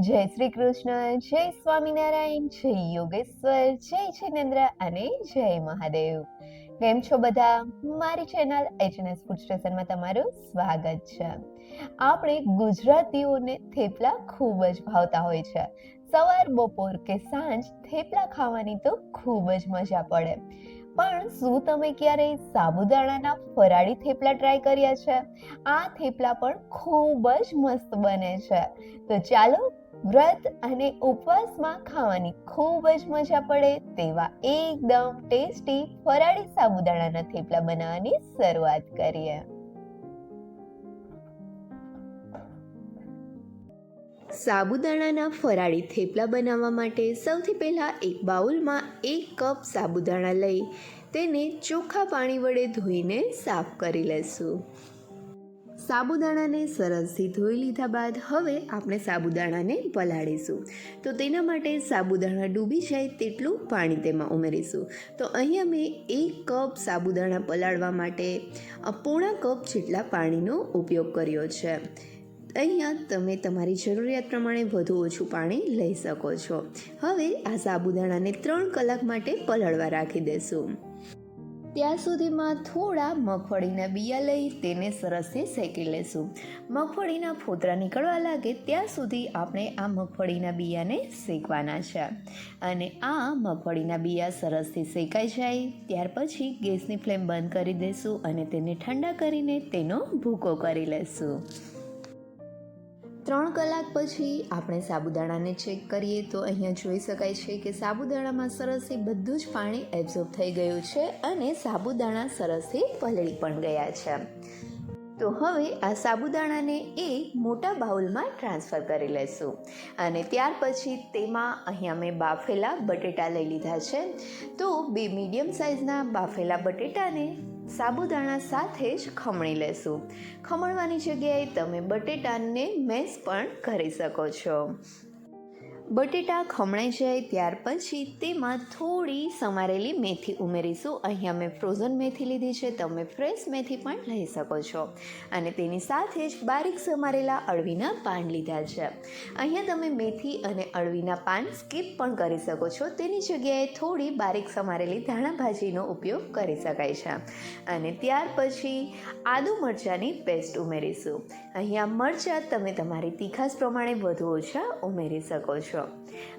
જય શ્રી કૃષ્ણ, જય સ્વામિનારાયણ, જય યોગેશ્વર, જય જિનેન્દ્ર અને જય મહાદેવ. કેમ છો બધા? મારી ચેનલ એચએનએસ ફૂડ સ્ટેશનમાં તમારું સ્વાગત છે. આપણે ગુજરાતીઓને થેપલા ખૂબ જ ભાવતા હોય છે. સવાર, બપોર કે સાંજ થેપલા ખાવાની તો ખૂબ જ મજા પડે. પણ શું તમે ક્યારેય સાબુદાણાના ફરાળી થેપલા ટ્રાય કર્યા છે? આ થેપલા પણ ખૂબ જ મસ્ત બને છે. તો ચાલો વ્રત અને ઉપવાસમાં ખાવાની ખૂબ જ મજા પડે તેવા એકદમ ટેસ્ટી ફરાળી સાબુદાણાના થેપલા બનાવવાની શરૂઆત કરીએ. સાબુદાણાના ફરાળી થેપલા બનાવવા માટે સૌથી પહેલાં એક બાઉલમાં એક કપ સાબુદાણા લઈ તેને ચોખ્ખા પાણી વડે ધોઈને સાફ કરી લેશું. સાબુદાણાને સરસથી ધોઈ લીધા બાદ હવે આપણે સાબુદાણાને પલાળીશું. તો તેના માટે સાબુદાણા ડૂબી જાય તેટલું પાણી તેમાં ઉમેરીશું. તો અહીંયા મેં એક કપ સાબુદાણા પલાળવા માટે પોણા કપ જેટલા પાણીનો ઉપયોગ કર્યો છે. અહીંયા તમે તમારી જરૂરિયાત પ્રમાણે વધુ ઓછું પાણી લઈ શકો છો. હવે આ સાબુદાણાને ત્રણ કલાક માટે પલળવા રાખી દેશું ત્યાં સુધીમાં થોડા મગફળીના બિયા લઈ તેને સરસથી શેકી લેશું. મગફળીના ફોતરા નીકળવા લાગે ત્યાં સુધી આપણે આ મગફળીના બિયાને શેકવાના છે. અને આ મગફળીના બિયા સરસથી શેકાઈ જાય, ત્યાર પછી ગેસની ફ્લેમ બંધ કરી દઈશું અને તેને ઠંડા કરીને તેનો ભૂકો કરી લેશું. ત્રણ કલાક પછી આપણે સાબુદાણાને ચેક કરીએ તો અહીંયા જોઈ શકાય છે કે સાબુદાણામાં સરસથી બધું જ પાણી એબ્ઝોર્બ થઈ ગયું છે અને સાબુદાણા સરસથી પલળી પણ ગયા છે. તો હવે આ સાબુદાણાને એ મોટા બાઉલમાં ટ્રાન્સફર કરી લેશું. અને ત્યાર પછી તેમાં અહીંયા મેં બાફેલા બટેટા લઈ લીધા છે. તો બે મીડિયમ સાઇઝના બાફેલા બટેટાને સાબુદાણા સાથે જ ખમણી લેશું. ખમણવાની જગ્યાએ તમે બટેટાને મેશ પણ કરી શકો છો. બટેટા ખમણાઈ જાય ત્યાર પછી તેમાં થોડી સમારેલી મેથી ઉમેરીશું. અહીંયા મેં ફ્રોઝન મેથી લીધી છે, તમે ફ્રેશ મેથી પણ લઈ શકો છો. અને તેની સાથે જ બારીક સમારેલા અળવીના પાન લીધા છે. અહીંયા તમે મેથી અને અળવીના પાન સ્કીપ પણ કરી શકો છો. તેની જગ્યાએ થોડી બારીક સમારેલી ધાણા ભાજીનો ઉપયોગ કરી શકાય છે. અને ત્યાર પછી આદુ મરચાંની પેસ્ટ ઉમેરીશું. અહીંયા મરચાં તમે તમારી તીખાસ પ્રમાણે વધુ ઓછા ઉમેરી શકો છો.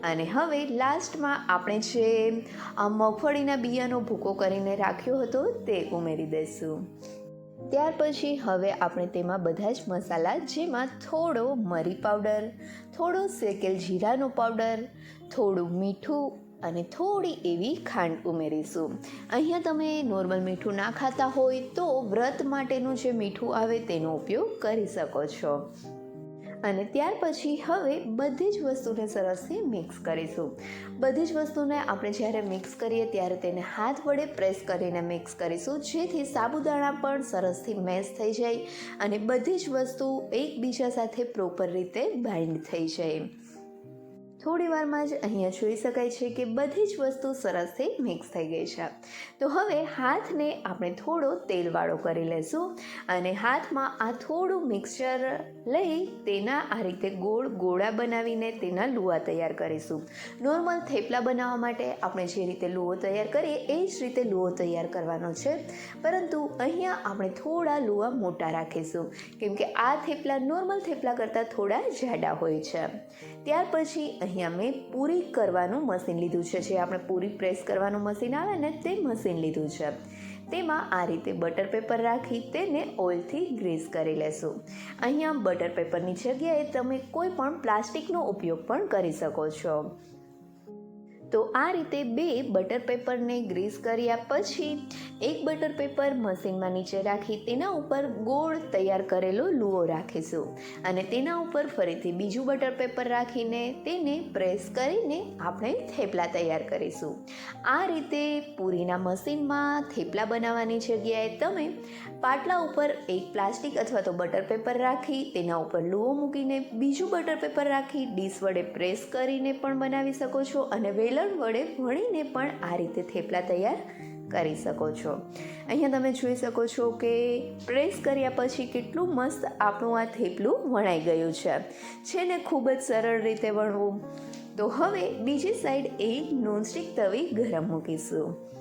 અને હવે લાસ્ટમાં આપણે જે મગફળીના બિયાનો ભૂકો કરીને રાખ્યો હતો તે ઉમેરી દઈશું. ત્યાર પછી હવે આપણે તેમાં બધા જ મસાલા, જેમાં થોડો મરી પાવડર, થોડો શેકેલ જીરાનો પાવડર, થોડું મીઠું અને થોડી એવી ખાંડ ઉમેરીશું. અહીંયા તમે નોર્મલ મીઠું ના ખાતા હોય તો વ્રત માટેનું જે મીઠું આવે તેનો ઉપયોગ કરી શકો છો. અને ત્યાર પછી હવે બધી જ વસ્તુને સરસથી મિક્સ કરીશું. બધી જ વસ્તુને આપણે જ્યારે મિક્સ કરીએ ત્યારે તેને હાથ વડે પ્રેસ કરીને મિક્સ કરીશું, જેથી સાબુદાણા પણ સરસથી મેશ થઈ જાય અને બધી જ વસ્તુ એકબીજા સાથે પ્રોપર રીતે બાઇન્ડ થઈ જાય. થોડી વારમાં જ અહીંયા જોઈ શકાય છે કે બધી જ વસ્તુ સરસથી મિક્સ થઈ ગઈ છે. તો હવે હાથને આપણે થોડો તેલવાળો કરી લેશું અને હાથમાં આ થોડું મિક્સચર લઈ તેના આ રીતે ગોળ ગોળા બનાવીને તેના લુઆ તૈયાર કરીશું. નોર્મલ થેપલા બનાવવા માટે આપણે જે રીતે લુઓ તૈયાર કરીએ એ જ રીતે લુઓ તૈયાર કરવાનો છે. પરંતુ અહીંયા આપણે થોડા લુઆ મોટા રાખીશું, કેમ કે આ થેપલા નોર્મલ થેપલા કરતાં થોડા જાડા હોય છે. ત્યાર પછી અહીંયા મેં પૂરી કરવાનું મશીન લીધું છે. જે આપણે પૂરી પ્રેસ કરવાનું મશીન આવે ને તે મશીન લીધું છે. તેમાં આ રીતે બટર પેપર રાખી તેને ઓઇલથી ગ્રીસ કરી લેશું. અહીંયા બટર પેપરની જગ્યાએ તમે કોઈ પણ પ્લાસ્ટિકનો ઉપયોગ પણ કરી શકો છો. તો આ રીતે બે બટર પેપરને ગ્રીસ કર્યા પછી એક બટર પેપર મશીનમાં નીચે રાખી તેના ઉપર ગોળ તૈયાર કરેલો લુઓ રાખીશું. અને તેના ઉપર ફરીથી બીજું બટર પેપર રાખીને તેને પ્રેસ કરીને આપણે થેપલા તૈયાર કરીશું. આ રીતે પૂરીના મશીનમાં થેપલા બનાવવાની જગ્યાએ તમે પાટલા ઉપર એક પ્લાસ્ટિક અથવા તો બટર પેપર રાખી, તેના ઉપર લુઓ મૂકીને બીજું બટર પેપર રાખી ડીશ વડે પ્રેસ કરીને પણ બનાવી શકો છો અને વેલણ વડે વણીને પણ આ રીતે થેપલા તૈયાર કરી શકો છો. અહીંયા તમે જોઈ શકો છો કે પ્રેસ કર્યા પછી કેટલું મસ્ત આપણું આ થેપલું વણાઈ ગયું છે. છે ને ખૂબ જ સરળ રીતે વણવું. તો હવે બીજી સાઈડ એક નોનસ્ટિક તવી ગરમ મૂકીશું.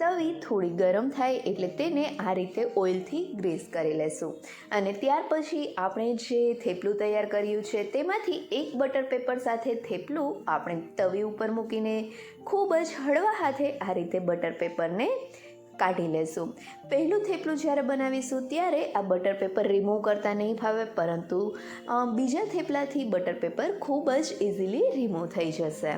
તવી થોડી ગરમ થાય એટલે તેને આ રીતે ઓઇલથી ગ્રીસ કરી લેશું. અને ત્યાર પછી આપણે જે થેપલું તૈયાર કર્યું છે તેમાંથી એક બટર પેપર સાથે થેપલું આપણે તવી ઉપર મૂકીને ખૂબ જ હળવા હાથે આ રીતે બટર પેપરને કાઢી લેશું. પહેલું થેપલું જ્યારે બનાવીશું ત્યારે આ બટર પેપર રિમૂવ કરતા નહીં ફાવે, પરંતુ બીજા થેપલાથી બટર પેપર ખૂબ જ ઇઝીલી રિમૂવ થઈ જશે.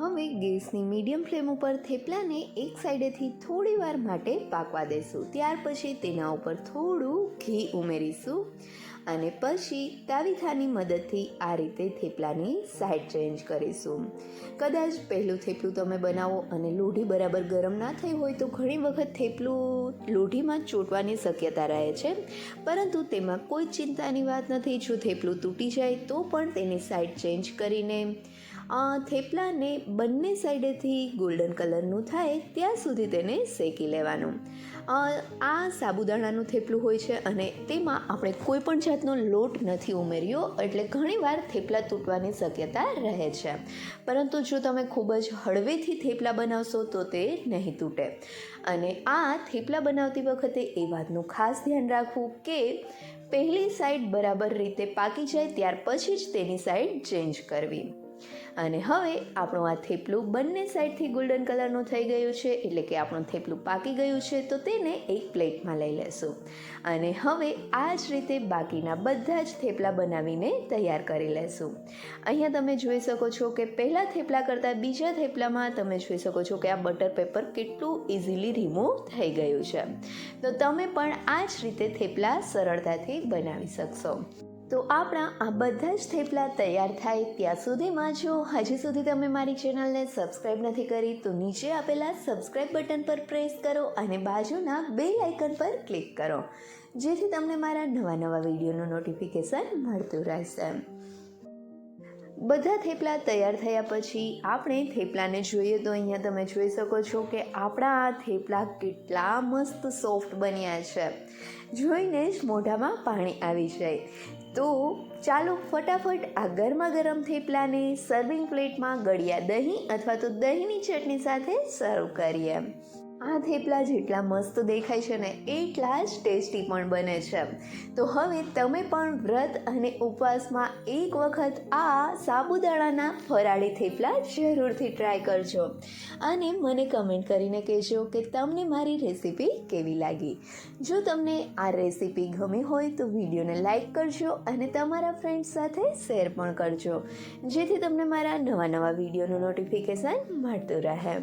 હવે ગેસની મીડિયમ ફ્લેમ ઉપર થેપલાને એક સાઈડેથી થોડી વાર માટે પાકવા દેશું ત્યાર પછી તેના ઉપર થોડું ઘી ઉમેરીશું. અને પછી તાવીથાની મદદથી આ રીતે થેપલાની સાઈડ ચેન્જ કરીશું. કદાચ પહેલું થેપલું તમે બનાવો અને લોઢી બરાબર ગરમ ના થઈ હોય તો ઘણી વખત થેપલું લોઢીમાં ચોંટવાની શક્યતા રહે છે. પરંતુ તેમાં કોઈ ચિંતાની વાત નથી, જો થેપલું તૂટી જાય તો પણ તેની સાઈડ ચેન્જ કરીને થેપલાને બંને સાઈડેથી ગોલ્ડન કલરનું થાય ત્યાં સુધી તેને શેકી લેવાનું. આ સાબુદાણાનું થેપલું હોય છે અને તેમાં આપણે કોઈ પણ જાતનો લોટ નથી ઉમેર્યો એટલે ઘણીવાર થેપલા તૂટવાની શક્યતા રહે છે. પરંતુ જો તમે ખૂબ જ હળવેથી થેપલા બનાવશો તો તે નહીં તૂટે. અને આ થેપલા બનાવતી વખતે એ વાતનું ખાસ ધ્યાન રાખવું કે પહેલી સાઈડ બરાબર રીતે પાકી જાય ત્યાર પછી જ તેની સાઈડ ચેન્જ કરવી. અને હવે આપણું આ થેપલું બંને સાઈડથી ગોલ્ડન કલરનું થઈ ગયું છે, એટલે કે આપણું થેપલું પાકી ગયું છે, તો તેને એક પ્લેટમાં લઈ લેશું. અને હવે આ જ રીતે બાકીના બધા જ થેપલા બનાવીને તૈયાર કરી લેશું. અહીંયા તમે જોઈ શકો છો કે પહેલાં થેપલા કરતાં બીજા થેપલામાં તમે જોઈ શકો છો કે આ બટર પેપર કેટલું ઇઝીલી રિમૂવ થઈ ગયું છે. તો તમે પણ આ જ રીતે થેપલા સરળતાથી બનાવી શકશો. તો આપણા આ બધા જ થેપલા તૈયાર થાય ત્યાં સુધીમાં જો. હજી સુધી તમે મારી ચેનલને સબસ્ક્રાઈબ નથી કરી, તો નીચે આપેલા સબસ્ક્રાઈબ બટન પર પ્રેસ કરો અને બાજુના બે આઇકન પર ક્લિક કરો. જેથી તમને મારા નવા નવા વિડીયોનું નોટિફિકેશન મળતું રહેશે. બધા થેપલા તૈયાર થયા પછી આપણે થેપલાને જોઈએ તો અહીંયા તમે જોઈ શકો છો કે આપણા આ થેપલા કેટલા મસ્ત સોફ્ટ બન્યા છે. જોઈને જ મોઢામાં પાણી આવી જાય. તો ચાલો ફટાફટ આ ગરમા ગરમ થેપલાને સર્વિંગ પ્લેટમાં ગળ્યા દહીં અથવા તો દહીંની ચટણી સાથે સર્વ કરીએ. આ થેપલા જેટલા મસ્ત દેખાય છે ને, એટલા જ ટેસ્ટી પણ બને છે. તો હવે તમે પણ વ્રત અને ઉપવાસમાં એક વખત આ સાબુદાણાના ફરાળી થેપલા જરૂરથી ટ્રાય કરજો. અને મને કમેન્ટ કરીને કહેજો કે તમને મારી રેસીપી કેવી લાગી? જો તમને આ રેસીપી ગમી હોય તો વિડીયોને લાઇક કરજો અને તમારા ફ્રેન્ડ્સ સાથે શેર પણ કરજો. જેથી તમને મારા નવા નવા વિડીયોનું નોટિફિકેશન મળતું રહે.